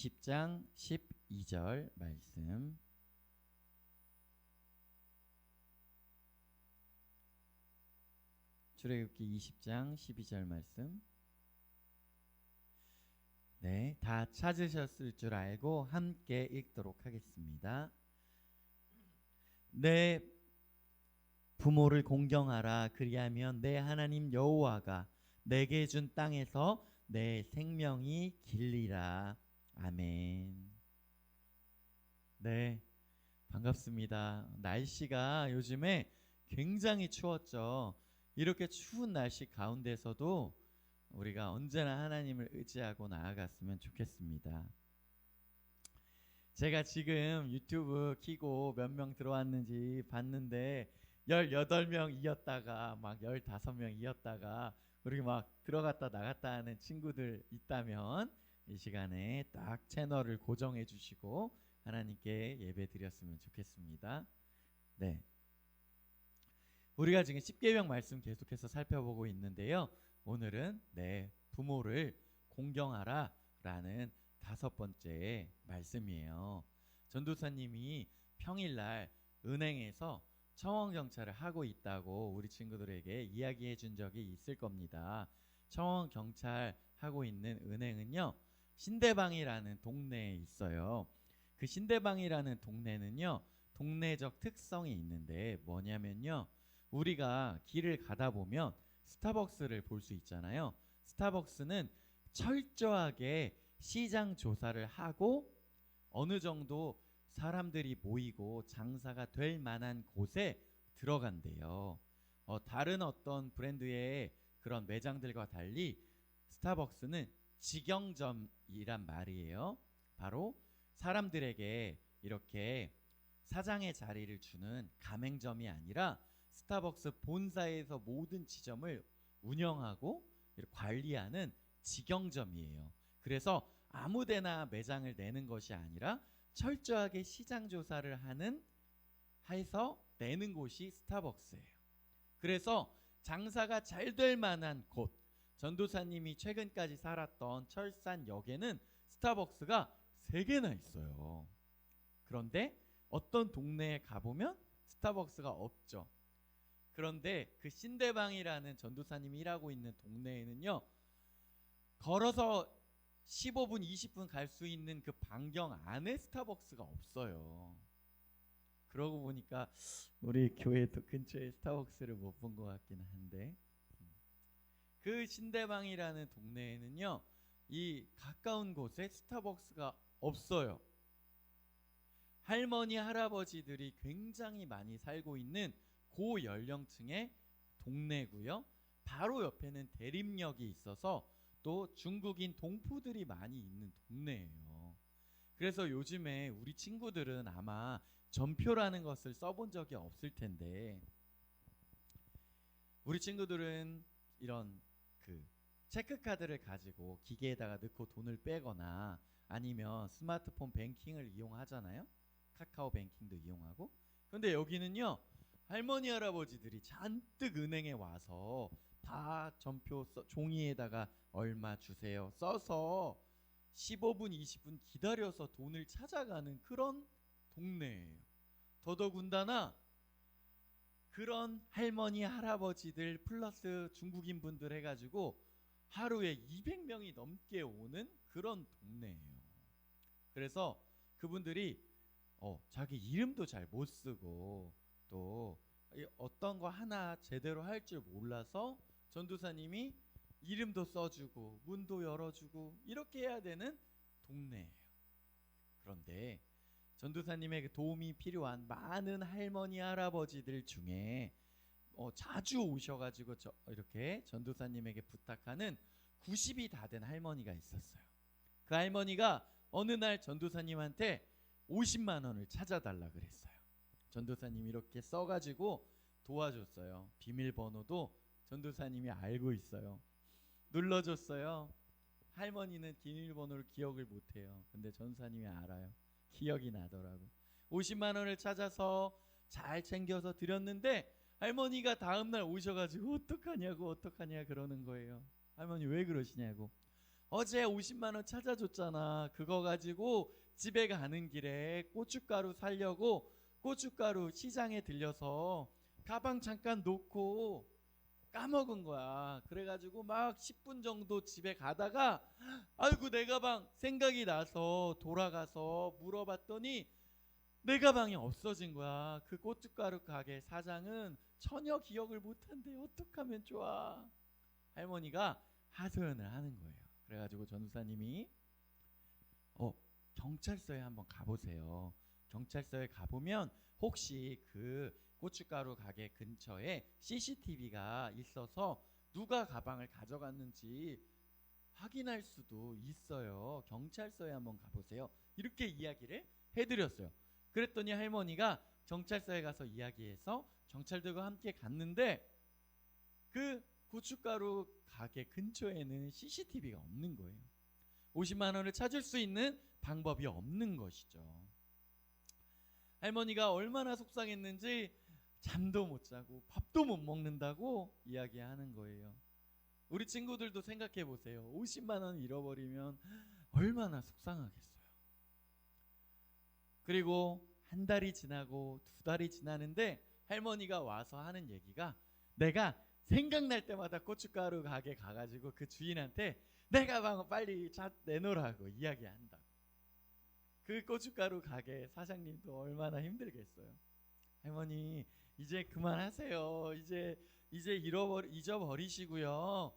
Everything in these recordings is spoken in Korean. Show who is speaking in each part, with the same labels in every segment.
Speaker 1: 20장 12절 말씀. 출애굽기 20장 12절 말씀. 네, 다 찾으셨을 줄 알고 함께 읽도록 하겠습니다. 내 부모를 공경하라 그리하면 내 하나님 여호와가 내게 준 땅에서 내 생명이 길리라. 아멘. 네. 반갑습니다. 날씨가 요즘에 굉장히 추웠죠. 이렇게 추운 날씨 가운데서도 우리가 언제나 하나님을 의지하고 나아갔으면 좋겠습니다. 제가 지금 유튜브 키고 몇 명 들어왔는지 봤는데 18명이었다가 막 15명이었다가 우리 막 들어갔다 나갔다 하는 친구들 있다면 이 시간에 딱 채널을 고정해 주시고 하나님께 예배 드렸으면 좋겠습니다. 네. 우리가 지금 10계명 말씀 계속해서 살펴보고 있는데요. 오늘은 내 부모를 공경하라라는 다섯 번째 말씀이에요. 전도사님이 평일날 은행에서 청원 경찰을 하고 있다고 우리 친구들에게 이야기해 준 적이 있을 겁니다. 청원 경찰 하고 있는 은행은요. 신대방이라는 동네에 있어요. 그 신대방이라는 동네는요. 동네적 특성이 있는데 뭐냐면요. 우리가 길을 가다 보면 스타벅스를 볼 수 있잖아요. 스타벅스는 철저하게 시장 조사를 하고 어느 정도 사람들이 모이고 장사가 될 만한 곳에 들어간대요. 어, 다른 어떤 브랜드의 그런 매장들과 달리 스타벅스는 직영점이란 말이에요. 바로 사람들에게 이렇게 사장의 자리를 주는 가맹점이 아니라 스타벅스 본사에서 모든 지점을 운영하고 관리하는 직영점이에요. 그래서 아무데나 매장을 내는 것이 아니라 철저하게 시장 조사를 하는 해서 내는 곳이 스타벅스예요. 그래서 장사가 잘 될 만한 곳 전도사님이 최근까지 살았던 철산역에는 스타벅스가 세 개나 있어요. 그런데 어떤 동네에 가보면 스타벅스가 없죠. 그런데 그 신대방이라는 전도사님이 일하고 있는 동네에는요. 걸어서 15분, 20분 갈 수 있는 그 반경 안에 스타벅스가 없어요. 그러고 보니까 우리 교회 근처에 스타벅스를 못 본 것 같기는 한데 그 신대방이라는 동네에는요. 이 가까운 곳에 스타벅스가 없어요. 할머니 할아버지들이 굉장히 많이 살고 있는 고 연령층의 동네고요. 바로 옆에는 대림역이 있어서 또 중국인 동포들이 많이 있는 동네예요. 그래서 요즘에 우리 친구들은 아마 전표라는 것을 써본 적이 없을 텐데 우리 친구들은 이런 그 체크카드를 가지고 기계에다가 넣고 돈을 빼거나 아니면 스마트폰 뱅킹을 이용하잖아요. 카카오 뱅킹도 이용하고. 근데 여기는요. 할머니 할아버지들이 잔뜩 은행에 와서 다 전표 써, 종이에다가 얼마 주세요 써서 15분 20분 기다려서 돈을 찾아가는 그런 동네예요. 더더군다나 그런 할머니 할아버지들 플러스 중국인 분들 해가지고 하루에 200명이 넘게 오는 그런 동네예요. 그래서 그분들이 어, 자기 이름도 잘 못 쓰고 또 어떤 거 하나 제대로 할 줄 몰라서 전도사님이 이름도 써주고 문도 열어주고 이렇게 해야 되는 동네예요. 그런데 전도사님의 그 도움이 필요한 많은 할머니 할아버지들 중에 어, 자주 오셔가지고 저, 이렇게 전도사님에게 부탁하는 90이 다 된 할머니가 있었어요. 그 할머니가 어느 날 전도사님한테 50만 원을 찾아달라 그랬어요. 전도사님 이렇게 써가지고 도와줬어요. 비밀번호도 전도사님이 알고 있어요. 눌러줬어요. 할머니는 비밀번호를 기억을 못해요. 근데 전도사님이 알아요. 기억이 나더라고. 50만 원을 찾아서 잘 챙겨서 드렸는데 할머니가 다음 날 오셔가지고 어떡하냐고 어떡하냐 그러는 거예요. 할머니 왜 그러시냐고. 어제 50만 원 찾아줬잖아. 그거 가지고 집에 가는 길에 고춧가루 살려고 고춧가루 시장에 들려서 가방 잠깐 놓고 까먹은 거야. 그래가지고 막 10분 정도 집에 가다가 아이고 내 가방 생각이 나서 돌아가서 물어봤더니 내 가방이 없어진 거야. 그 고춧가루 가게 사장은 전혀 기억을 못한대. 어떡하면 좋아? 할머니가 하소연을 하는 거예요. 그래가지고 전우사님이 어 경찰서에 한번 가보세요. 경찰서에 가보면 혹시 그 고춧가루 가게 근처에 CCTV가 있어서 누가 가방을 가져갔는지 확인할 수도 있어요. 경찰서에 한번 가보세요. 이렇게 이야기를 해드렸어요. 그랬더니 할머니가 경찰서에 가서 이야기해서 경찰들과 함께 갔는데 그 고춧가루 가게 근처에는 CCTV가 없는 거예요. 50만 원을 찾을 수 있는 방법이 없는 것이죠. 할머니가 얼마나 속상했는지 잠도 못 자고 밥도 못 먹는다고 이야기하는 거예요. 우리 친구들도 생각해 보세요. 50만 원 잃어버리면 얼마나 속상하겠어요. 그리고 한 달이 지나고 두 달이 지나는데 할머니가 와서 하는 얘기가 내가 생각날 때마다 고춧가루 가게 가가지고 그 주인한테 내 가방 빨리 자 내놓으라고 이야기한다. 그 고춧가루 가게 사장님도 얼마나 힘들겠어요. 할머니 이제 그만하세요. 이제 이제 잃어버 잊어버리시고요.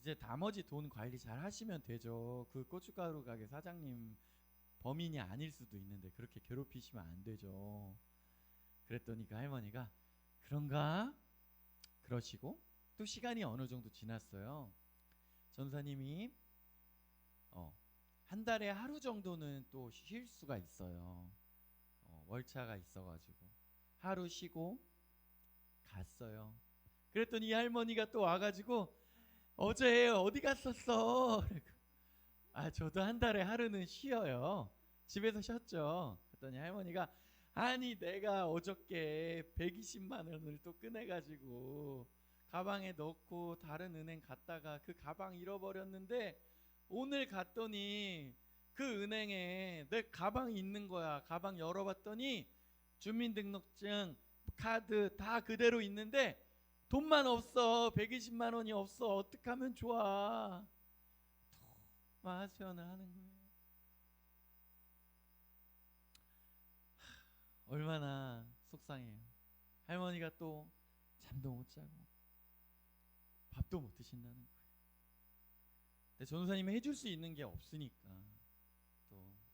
Speaker 1: 이제 나머지 돈 관리 잘 하시면 되죠. 그 고춧가루 가게 사장님 범인이 아닐 수도 있는데 그렇게 괴롭히시면 안 되죠. 그랬더니 그 할머니가 그런가? 그러시고 또 시간이 어느 정도 지났어요. 전사님이 어, 한 달에 하루 정도는 또 쉴 수가 있어요. 어, 월차가 있어가지고 하루 쉬고 갔어요. 그랬더니 이 할머니가 또 와가지고 어제 어디 갔었어? 아 저도 한 달에 하루는 쉬어요. 집에서 쉬었죠. 그랬더니 할머니가 아니 내가 어저께 120만 원을 또 꺼내가지고 가방에 넣고 다른 은행 갔다가 그 가방 잃어버렸는데 오늘 갔더니 그 은행에 내 가방이 있는 거야. 가방 열어봤더니 주민등록증, 카드 다 그대로 있는데 돈만 없어. 120만 원이 없어. 어떻게 하면 좋아? 마하수연을 하는 거예요. 하, 얼마나 속상해요. 할머니가 또 잠도 못 자고 밥도 못 드신다는 거예요. 근데 전도사님이 해줄 수 있는 게 없으니까 또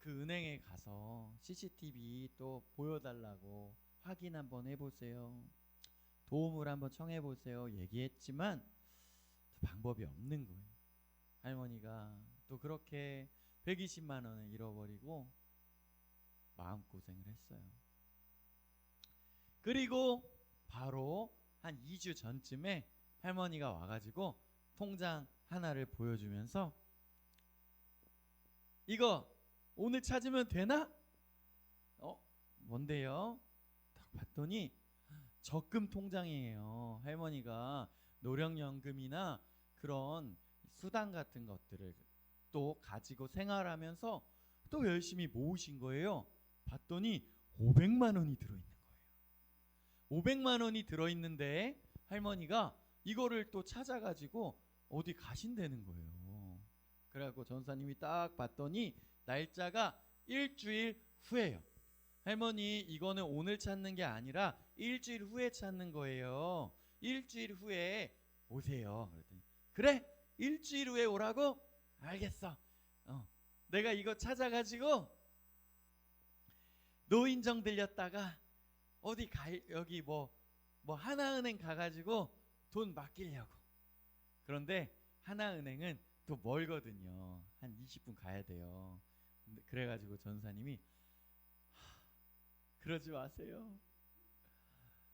Speaker 1: 그 은행에 가서 CCTV 또 보여달라고 확인 한번 해보세요. 도움을 한번 청해보세요. 얘기했지만 또 방법이 없는 거예요. 할머니가 또 그렇게 120만 원을 잃어버리고 마음고생을 했어요. 그리고 바로 한 2주 전쯤에 할머니가 와가지고 통장 하나를 보여주면서 이거 오늘 찾으면 되나? 어 뭔데요? 딱 봤더니 적금 통장이에요. 할머니가 노령연금이나 그런 수당 같은 것들을 또 가지고 생활하면서 또 열심히 모으신 거예요. 봤더니 500만 원이 들어있는 거예요. 500만 원이 들어있는데 할머니가 이거를 또 찾아가지고 어디 가신다는 거예요. 그래갖고 전사님이 딱 봤더니 날짜가 일주일 후에요. 할머니 이거는 오늘 찾는 게 아니라 일주일 후에 찾는 거예요. 일주일 후에 오세요. 그랬더니 그래 일주일 후에 오라고 알겠어. 어, 내가 이거 찾아가지고 노인정 들렸다가 어디 가 여기 뭐뭐 하나은행 가가지고 돈 맡기려고. 그런데 하나은행은 또 멀거든요. 한 20분 가야 돼요. 그래가지고 전사님이 하, 그러지 마세요.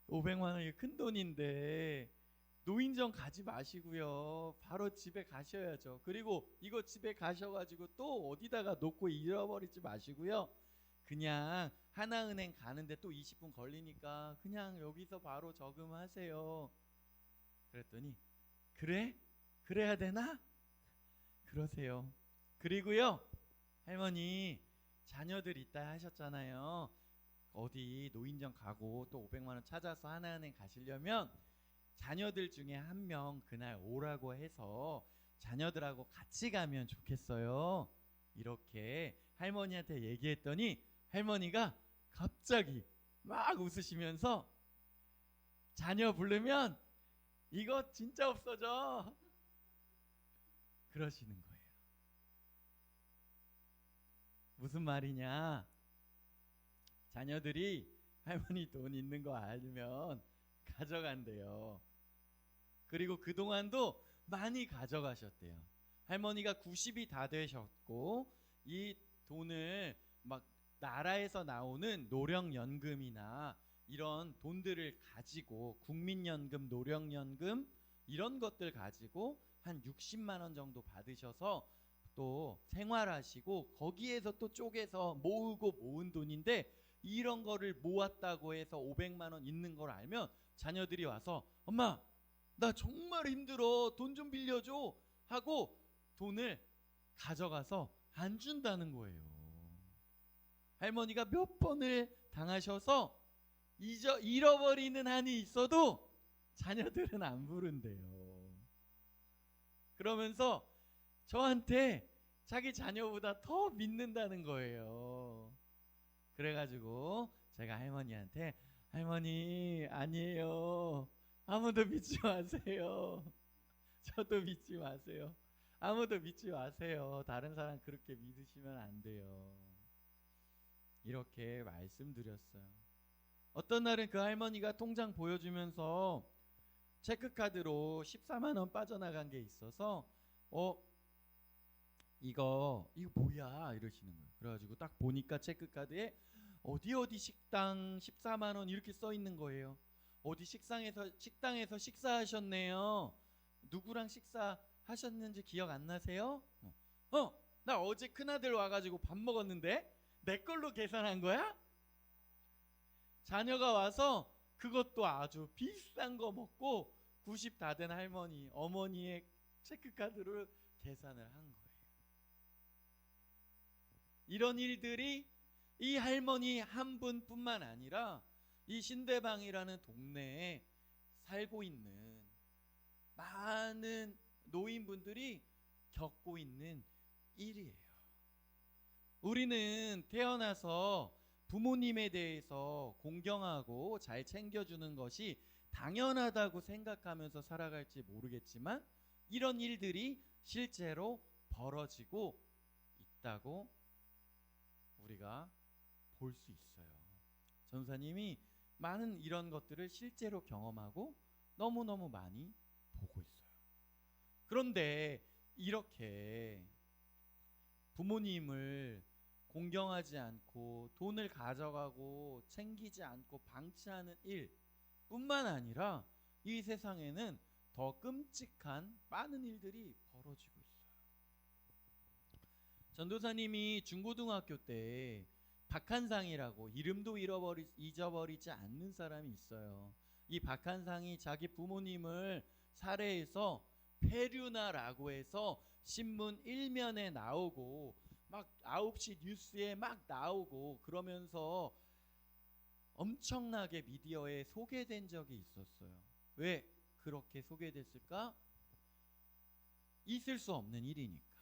Speaker 1: 500만 원이 큰 돈인데 노인정 가지 마시고요. 바로 집에 가셔야죠. 그리고 이거 집에 가셔가지고 또 어디다가 놓고 잃어버리지 마시고요. 그냥 하나은행 가는데 또 20분 걸리니까 그냥 여기서 바로 저금하세요. 그랬더니 그래? 그래야 되나? 그러세요. 그리고요, 할머니 자녀들 있다 하셨잖아요. 어디 노인정 가고 또 500만 원 찾아서 하나은행 가시려면 자녀들 중에 한 명 그날 오라고 해서 자녀들하고 같이 가면 좋겠어요. 이렇게 할머니한테 얘기했더니 할머니가 갑자기 막 웃으시면서 자녀 부르면 이거 진짜 없어져. 그러시는 거예요. 무슨 말이냐? 자녀들이 할머니 돈 있는 거 알면 가져간대요. 그리고 그동안도 많이 가져가셨대요. 할머니가 90이 다 되셨고 이 돈을 막 나라에서 나오는 노령연금이나 이런 돈들을 가지고 국민연금, 노령연금 이런 것들 가지고 한 60만 원 정도 받으셔서 또 생활하시고 거기에서 또 쪼개서 모으고 모은 돈인데 이런 거를 모았다고 해서 500만 원 있는 걸 알면 자녀들이 와서 엄마 나 정말 힘들어 돈 좀 빌려줘 하고 돈을 가져가서 안 준다는 거예요. 할머니가 몇 번을 당하셔서 잊어 잃어버리는 한이 있어도 자녀들은 안 부른대요. 그러면서 저한테 자기 자녀보다 더 믿는다는 거예요. 그래가지고 제가 할머니한테 할머니 아니에요. 아무도 믿지 마세요. 저도 믿지 마세요. 아무도 믿지 마세요. 다른 사람 그렇게 믿으시면 안 돼요. 이렇게 말씀드렸어요. 어떤 날은 그 할머니가 통장 보여주면서 체크카드로 14만 원 빠져나간 게 있어서 어 이거 이거 뭐야 이러시는 거예요. 그래가지고 딱 보니까 체크카드에 어디 어디 식당 14만 원 이렇게 써 있는 거예요. 어디 식상에서 식당에서 식사하셨네요. 누구랑 식사하셨는지 기억 안 나세요? 어, 어, 나 어제 큰아들 와가지고 밥 먹었는데 내 걸로 계산한 거야? 자녀가 와서 그것도 아주 비싼 거 먹고 90 다 된 할머니, 어머니의 체크카드로 계산을 한 거예요. 이런 일들이 이 할머니 한 분뿐만 아니라 이 신대방이라는 동네에 살고 있는 많은 노인분들이 겪고 있는 일이에요. 우리는 태어나서 부모님에 대해서 공경하고 잘 챙겨주는 것이 당연하다고 생각하면서 살아갈지 모르겠지만 이런 일들이 실제로 벌어지고 있다고 우리가 볼 수 있어요. 전사님이 많은 이런 것들을 실제로 경험하고 너무너무 많이 보고 있어요. 그런데 이렇게 부모님을 공경하지 않고 돈을 가져가고 챙기지 않고 방치하는 일 뿐만 아니라 이 세상에는 더 끔찍한 많은 일들이 벌어지고 있어요. 전도사님이 중고등학교 때 박한상이라고 이름도 잃어버리, 잊어버리지 않는 사람이 있어요. 이 박한상이 자기 부모님을 살해해서 페류나라고 해서 신문 일면에 나오고 막 9시 뉴스에 막 나오고 그러면서 엄청나게 미디어에 소개된 적이 있었어요. 왜 그렇게 소개됐을까? 있을 수 없는 일이니까.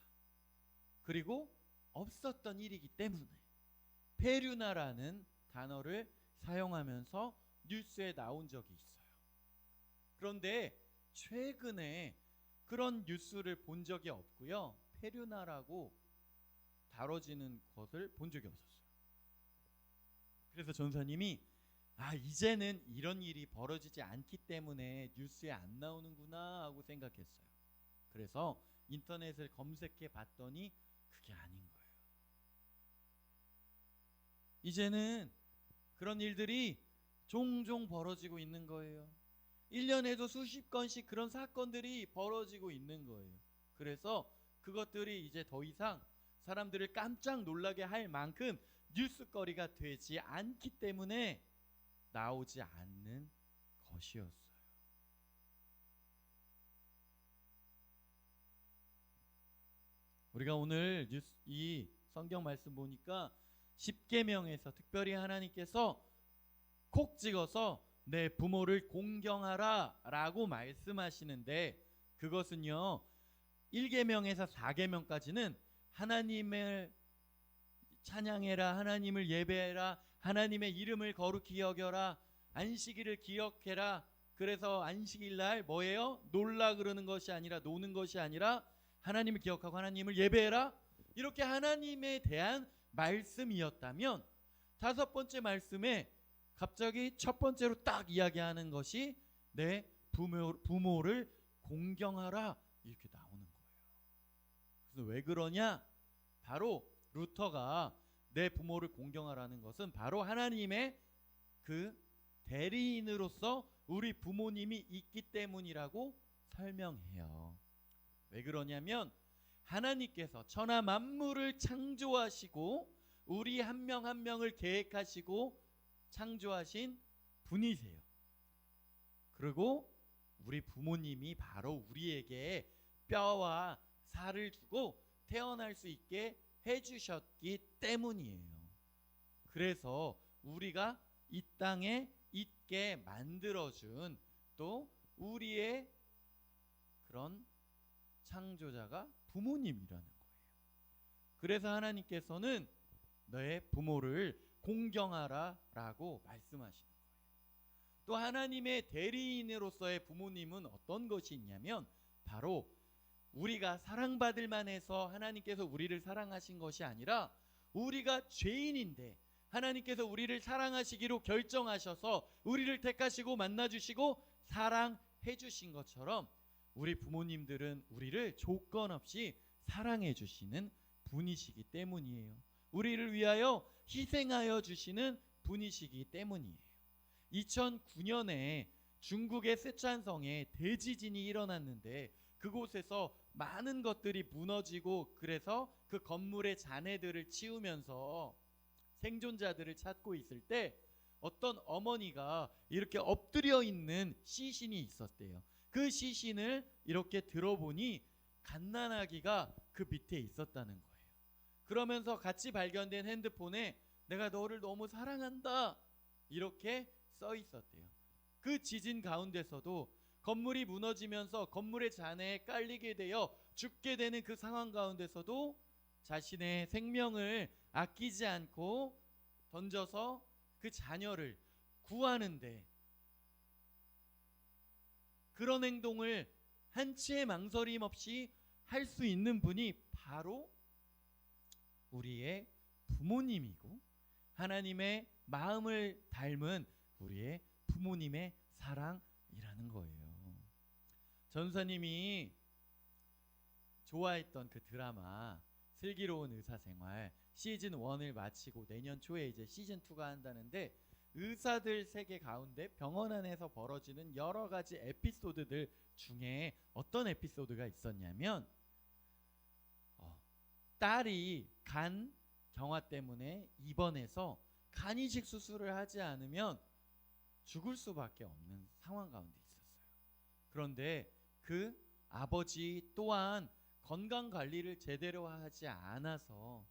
Speaker 1: 그리고 없었던 일이기 때문에 페류나라는 단어를 사용하면서 뉴스에 나온 적이 있어요. 그런데 최근에 그런 뉴스를 본 적이 없고요. 페류나라고 다뤄지는 것을 본 적이 없었어요. 그래서 전사님이 아 이제는 이런 일이 벌어지지 않기 때문에 뉴스에 안 나오는구나 하고 생각했어요. 그래서 인터넷을 검색해 봤더니 그게 아닌 거예요. 이제는 그런 일들이 종종 벌어지고 있는 거예요. 1년에도 수십 건씩 그런 사건들이 벌어지고 있는 거예요. 그래서 그것들이 이제 더 이상 사람들을 깜짝 놀라게 할 만큼 뉴스거리가 되지 않기 때문에 나오지 않는 것이었어요. 우리가 오늘 뉴스 이 성경 말씀 보니까 십계명에서 특별히 하나님께서 콕 찍어서 내 부모를 공경하라 라고 말씀하시는데 그것은요. 1계명에서 4계명까지는 하나님을 찬양해라 하나님을 예배해라 하나님의 이름을 거룩히 여겨라 안식일을 기억해라 그래서 안식일 날 뭐예요? 놀라 그러는 것이 아니라 노는 것이 아니라 하나님을 기억하고 하나님을 예배해라 이렇게 하나님에 대한 말씀이었다면 다섯 번째 말씀에 갑자기 첫 번째로 딱 이야기하는 것이 내 부모, 부모를 공경하라 이렇게 나오는 거예요. 그래서 왜 그러냐? 바로 루터가 내 부모를 공경하라는 것은 바로 하나님의 그 대리인으로서 우리 부모님이 있기 때문이라고 설명해요. 왜 그러냐면 하나님께서 천하 만물을 창조하시고 우리 한 명한 명을 계획하시고 창조하신 분이세요. 그리고 우리 부모님이 바로 우리에게 뼈와 살을 주고 태어날 수 있게 해주셨기 때문이에요. 그래서 우리가 이 땅에 있게 만들어준 또 우리의 그런 창조자가 부모님이라는 거예요. 그래서 하나님께서는 너의 부모를 공경하라라고 말씀하시는 거예요. 또 하나님의 대리인으로서의 부모님은 어떤 것이 있냐면 바로 우리가 사랑받을 만해서 하나님께서 우리를 사랑하신 것이 아니라 우리가 죄인인데 하나님께서 우리를 사랑하시기로 결정하셔서 우리를 택하시고 만나 주시고 사랑해 주신 것처럼 우리 부모님들은 우리를 조건 없이 사랑해 주시는 분이시기 때문이에요. 우리를 위하여 희생하여 주시는 분이시기 때문이에요. 2009년에 중국의 세촨성에 대지진이 일어났는데 그곳에서 많은 것들이 무너지고 그래서 그 건물의 잔해들을 치우면서 생존자들을 찾고 있을 때 어떤 어머니가 이렇게 엎드려 있는 시신이 있었대요. 그 시신을 이렇게 들어보니 갓난아기가 그 밑에 있었다는 거예요. 그러면서 같이 발견된 핸드폰에 내가 너를 너무 사랑한다 이렇게 써 있었대요. 그 지진 가운데서도 건물이 무너지면서 건물의 잔해에 깔리게 되어 죽게 되는 그 상황 가운데서도 자신의 생명을 아끼지 않고 던져서 그 자녀를 구하는데 그런 행동을 한치의 망설임 없이 할 수 있는 분이 바로 우리의 부모님이고 하나님의 마음을 닮은 우리의 부모님의 사랑이라는 거예요. 전사님이 좋아했던 그 드라마 슬기로운 의사생활 시즌 1을 마치고 내년 초에 이제 시즌 2가 한다는데 의사들 세계 가운데 병원 안에서 벌어지는 여러 가지 에피소드들 중에 어떤 에피소드가 있었냐면 어, 딸이 간 경화 때문에 입원해서 간 이식 수술을 하지 않으면 죽을 수밖에 없는 상황 가운데 있었어요. 그런데 그 아버지 또한 건강 관리를 제대로 하지 않아서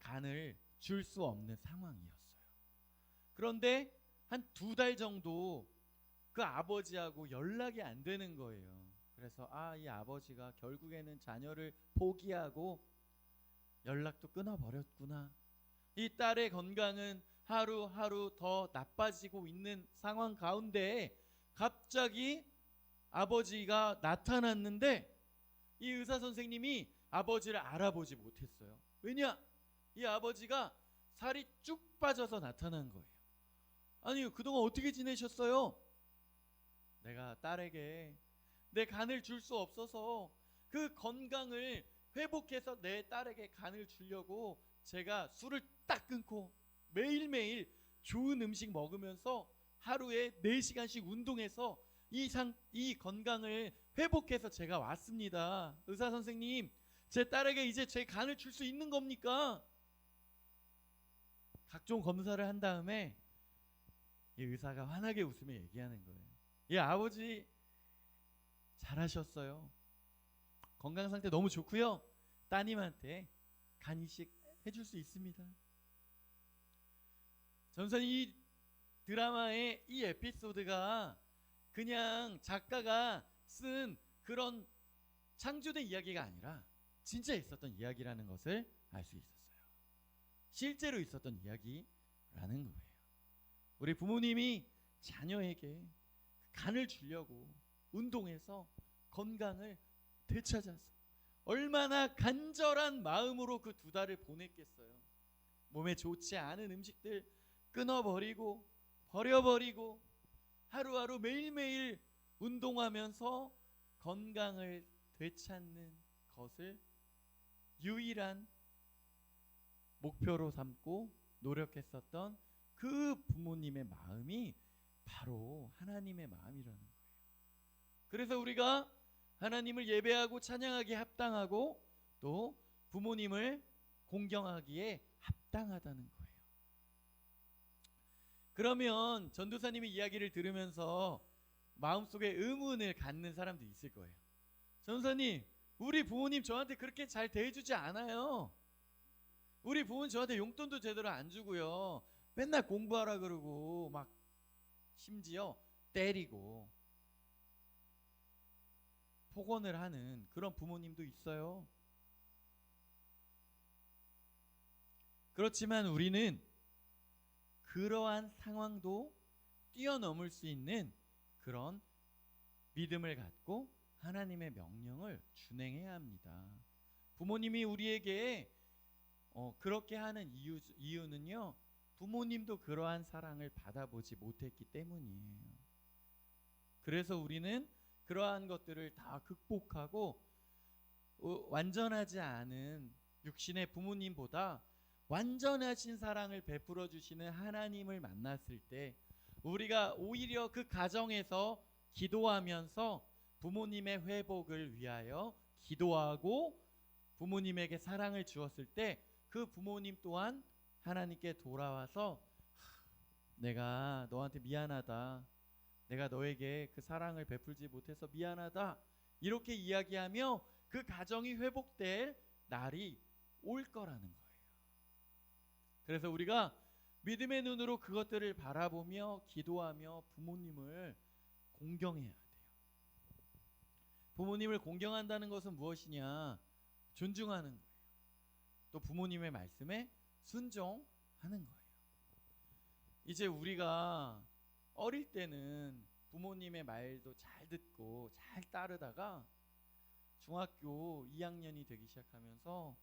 Speaker 1: 간을 줄 수 없는 상황이었어요. 그런데 한 두 달 정도 그 아버지하고 연락이 안 되는 거예요. 그래서 아, 이 아버지가 결국에는 자녀를 포기하고 연락도 끊어버렸구나. 이 딸의 건강은 하루하루 더 나빠지고 있는 상황 가운데 갑자기 아버지가 나타났는데 이 의사 선생님이 아버지를 알아보지 못했어요. 왜냐? 이 아버지가 살이 쭉 빠져서 나타난 거예요. 아니, 그동안 어떻게 지내셨어요? 내가 딸에게 내 간을 줄 수 없어서 그 건강을 회복해서 내 딸에게 간을 주려고 제가 술을 딱 끊고 매일매일 좋은 음식 먹으면서 하루에 4시간씩 운동해서 이 상, 이 건강을 회복해서 제가 왔습니다. 의사 선생님, 제 딸에게 이제 제 간을 줄 수 있는 겁니까? 각종 검사를 한 다음에 이 의사가 환하게 웃으며 얘기하는 거예요. 이 아버지 잘하셨어요. 건강 상태 너무 좋고요. 따님한테 간이식 해줄 수 있습니다. 전선 이 드라마의 이 에피소드가 그냥 작가가 쓴 그런 창조된 이야기가 아니라 진짜 있었던 이야기라는 것을 알 수 있었어요. 실제로 있었던 이야기라는 거예요. 우리 부모님이 자녀에게 간을 주려고 운동해서 건강을 되찾아서 얼마나 간절한 마음으로 그 두 달을 보냈겠어요. 몸에 좋지 않은 음식들 끊어버리고 버려버리고 하루하루 매일매일 운동하면서 건강을 되찾는 것을 유일한 목표로 삼고 노력했었던 그 부모님의 마음이 바로 하나님의 마음이라는 거예요. 그래서 우리가 하나님을 예배하고 찬양하기에 합당하고 또 부모님을 공경하기에 합당하다는 거예요. 그러면 전도사님의 이야기를 들으면서 마음속에 의문을 갖는 사람도 있을 거예요. 전도사님, 우리 부모님 저한테 그렇게 잘 대해주지 않아요. 우리 부모님 저한테 용돈도 제대로 안 주고요. 맨날 공부하라 그러고 막 심지어 때리고 폭언을 하는 그런 부모님도 있어요. 그렇지만 우리는 그러한 상황도 뛰어넘을 수 있는 그런 믿음을 갖고 하나님의 명령을 준행해야 합니다. 부모님이 우리에게 어, 그렇게 하는 이유, 이유는요, 부모님도 그러한 사랑을 받아보지 못했기 때문이에요. 그래서 우리는 그러한 것들을 다 극복하고 어, 완전하지 않은 육신의 부모님보다 완전하신 사랑을 베풀어 주시는 하나님을 만났을 때 우리가 오히려 그 가정에서 기도하면서 부모님의 회복을 위하여 기도하고 부모님에게 사랑을 주었을 때 그 부모님 또한 하나님께 돌아와서 하, 내가 너한테 미안하다. 내가 너에게 그 사랑을 베풀지 못해서 미안하다. 이렇게 이야기하며 그 가정이 회복될 날이 올 거라는 거예요. 그래서 우리가 믿음의 눈으로 그것들을 바라보며 기도하며 부모님을 공경해야 돼요. 부모님을 공경한다는 것은 무엇이냐? 존중하는 거예요. 또 부모님의 말씀에 순종하는 거예요. 이제 우리가 어릴 때는 부모님의 말도 잘 듣고 잘 따르다가 중학교 2학년이 되기 시작하면서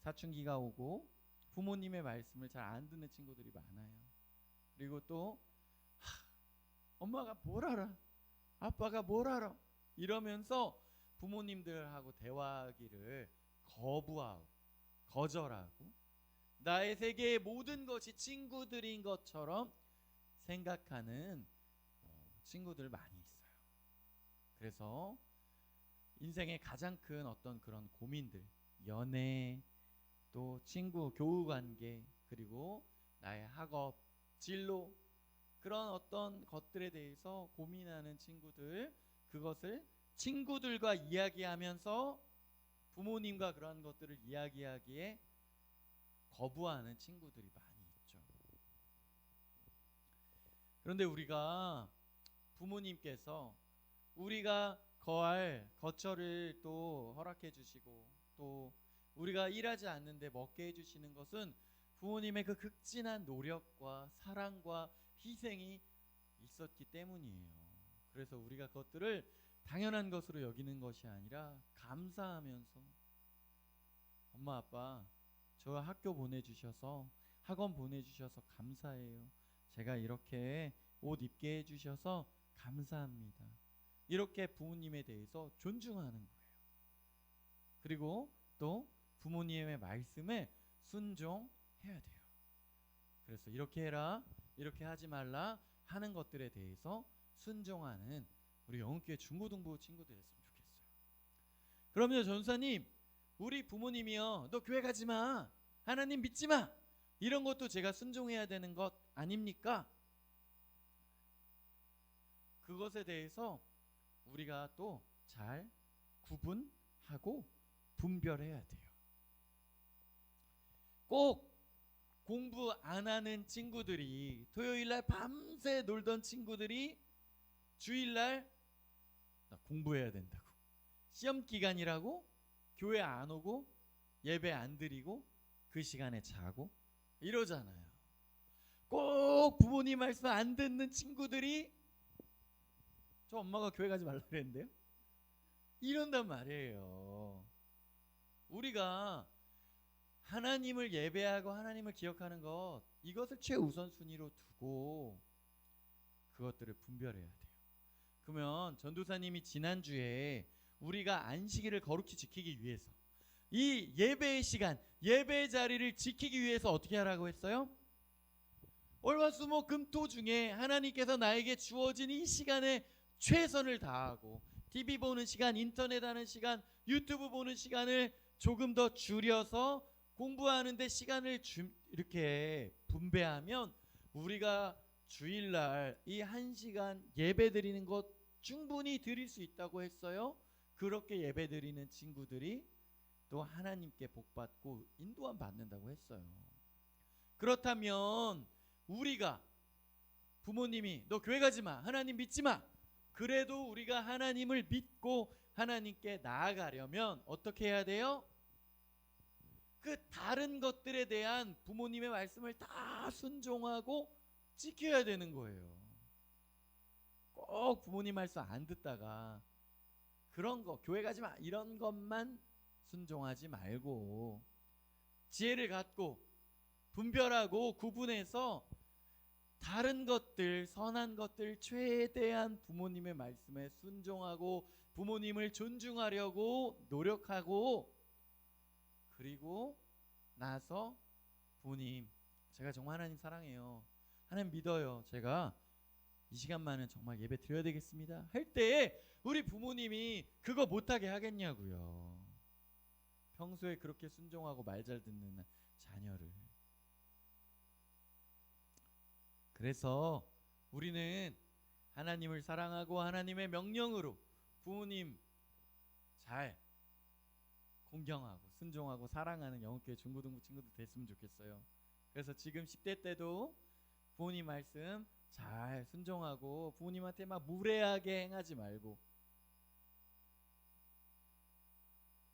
Speaker 1: 사춘기가 오고 부모님의 말씀을 잘 안 듣는 친구들이 많아요. 그리고 또 하, 엄마가 뭘 알아? 아빠가 뭘 알아? 이러면서 부모님들하고 대화하기를 거부하고 거절하고 나의 세계의 모든 것이 친구들인 것처럼 생각하는 어, 친구들 많이 있어요. 그래서 인생의 가장 큰 어떤 그런 고민들, 연애, 또 친구, 교우 관계, 그리고 나의 학업, 진로 그런 어떤 것들에 대해서 고민하는 친구들 그것을 친구들과 이야기하면서 부모님과 그런 것들을 이야기하기에 거부하는 친구들이 있죠. 그런데 우리가 부모님께서 우리가 거할 거처를 또 허락해 주시고 또 우리가 일하지 않는데 먹게 해 주시는 것은 부모님의 그 극진한 노력과 사랑과 희생이 있었기 때문이에요. 그래서 우리가 그것들을 당연한 것으로 여기는 것이 아니라 감사하면서 엄마 아빠 저 학교 보내주셔서 학원 보내주셔서 감사해요. 제가 이렇게 옷 입게 해주셔서 감사합니다. 이렇게 부모님에 대해서 존중하는 거예요. 그리고 또 부모님의 말씀에 순종해야 돼요. 그래서 이렇게 해라, 이렇게 하지 말라 하는 것들에 대해서 순종하는 우리 영웅교회 중고등부 친구들 했으면 좋겠어요. 그럼요, 전사님, 우리 부모님이요, 너 교회 가지 마, 하나님 믿지 마, 이런 것도 제가 순종해야 되는 것 아닙니까? 그것에 대해서 우리가 또 잘 구분해야 하고 분별해야 돼요. 꼭 공부 안 하는 친구들이 토요일 날 밤새 놀던 친구들이 주일 날나 공부해야 된다고. 시험 기간이라고 교회 안 오고 예배 안 드리고 그 시간에 자고 이러잖아요. 꼭 부모님 말씀 안 듣는 친구들이 저 엄마가 교회 가지 말라 그랬는데요. 이런단 말이에요. 우리가 하나님을 예배하고 하나님을 기억하는 것 이것을 최우선 순위로 두고 그것들을 분별해야 돼요. 그러면 전도사님이 지난주에 우리가 안식일을 거룩히 지키기 위해서 이 예배의 시간, 예배의 자리를 지키기 위해서 어떻게 하라고 했어요? 월화수목 금토 중에 하나님께서 나에게 주어진 이 시간에 최선을 다하고 TV 보는 시간, 인터넷 하는 시간, 유튜브 보는 시간을 조금 더 줄여서 공부하는데 시간을 주, 이렇게 분배하면 우리가 주일날 이 한 시간 예배 드리는 것 충분히 드릴 수 있다고 했어요. 그렇게 예배 드리는 친구들이 또 하나님께 복 받고 인도함 받는다고 했어요. 그렇다면 우리가 부모님이 너 교회 가지 마. 하나님 믿지 마. 그래도 우리가 하나님을 믿고 하나님께 나아가려면 어떻게 해야 돼요? 그 다른 것들에 대한 부모님의 말씀을 다 순종하고 지켜야 되는 거예요. 꼭 부모님 말씀 안 듣다가 그런 거 교회 가지 마 이런 것만 순종하지 말고 지혜를 갖고 분별하고 구분해서 다른 것들 선한 것들 최대한 부모님의 말씀에 순종하고 부모님을 존중하려고 노력하고 그리고 나서 부모님. 제가 정말 하나님 사랑해요. 하나님 믿어요. 제가 이 시간만은 정말 예배 드려야 되겠습니다. 할때 우리 부모님이 그거 못하게 하겠냐고요. 평소에 그렇게 순종하고 말 잘 듣는 자녀를 그래서 우리는 하나님을 사랑하고 하나님의 명령으로 부모님 잘 공경하고 순종하고 사랑하는 영국교회 중고등부 친구들 됐으면 좋겠어요. 그래서 지금 10대 때도 부모님 말씀 잘 순종하고 부모님한테 막 무례하게 행하지 말고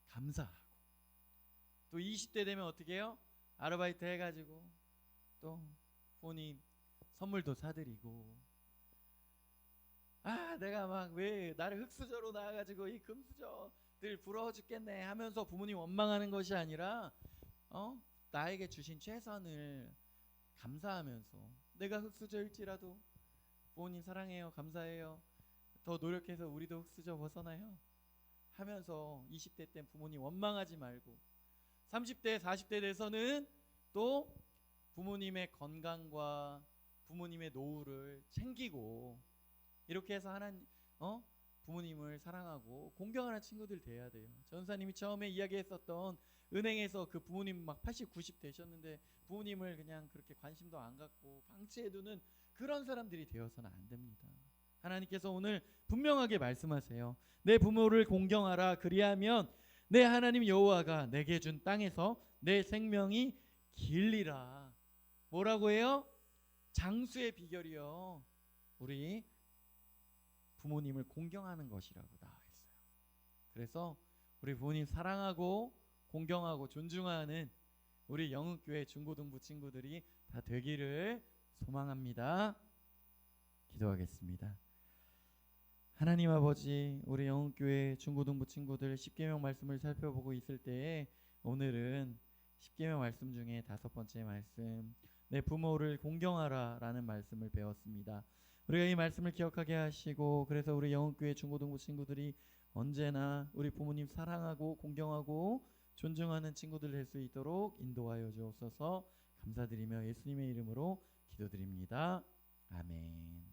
Speaker 1: 감사하고 또 20대 되면 어떻게 해요? 아르바이트 해가지고 또 부모님 선물도 사드리고. 아 내가 막 왜 나를 흙수저로 나와가지고 이 금수저들 부러워 죽겠네 하면서 부모님 원망하는 것이 아니라 어? 나에게 주신 최선을 감사하면서 내가 흙수저일지라도 부모님 사랑해요 감사해요 더 노력해서 우리도 흙수저 벗어나요 하면서 20대 때 부모님 원망하지 말고 30대 40대 돼서는 또 부모님의 건강과 부모님의 노후를 챙기고 이렇게 해서 하나님 어 부모님을 사랑하고 공경하는 친구들 돼야 돼요. 전사님이 처음에 이야기했었던 은행에서 그 부모님 막 80, 90 되셨는데 부모님을 그냥 그렇게 관심도 안 갖고 방치해두는 그런 사람들이 되어서는 안 됩니다. 하나님께서 오늘 분명하게 말씀하세요. 내 부모를 공경하라 그리하면 내 하나님 여호와가 내게 준 땅에서 내 생명이 길리라. 뭐라고 해요? 장수의 비결이요. 우리 부모님을 공경하는 것이라고 나와 있어요. 그래서 우리 부모님 사랑하고 공경하고 존중하는 우리 영흥교회 중고등부 친구들이 다 되기를 소망합니다. 기도하겠습니다. 하나님 아버지, 우리 영흥교회 중고등부 친구들 10계명 말씀을 살펴보고 있을 때에 오늘은 10계명 말씀 중에 다섯 번째 말씀 내 부모를 공경하라라는 말씀을 배웠습니다. 우리가 이 말씀을 기억하게 하시고 그래서 우리 영흥교회 중고등부 친구들이 언제나 우리 부모님 사랑하고 공경하고 존중하는 친구들 될 수 있도록 인도하여 주옵소서 감사드리며 예수님의 이름으로 기도드립니다. 아멘.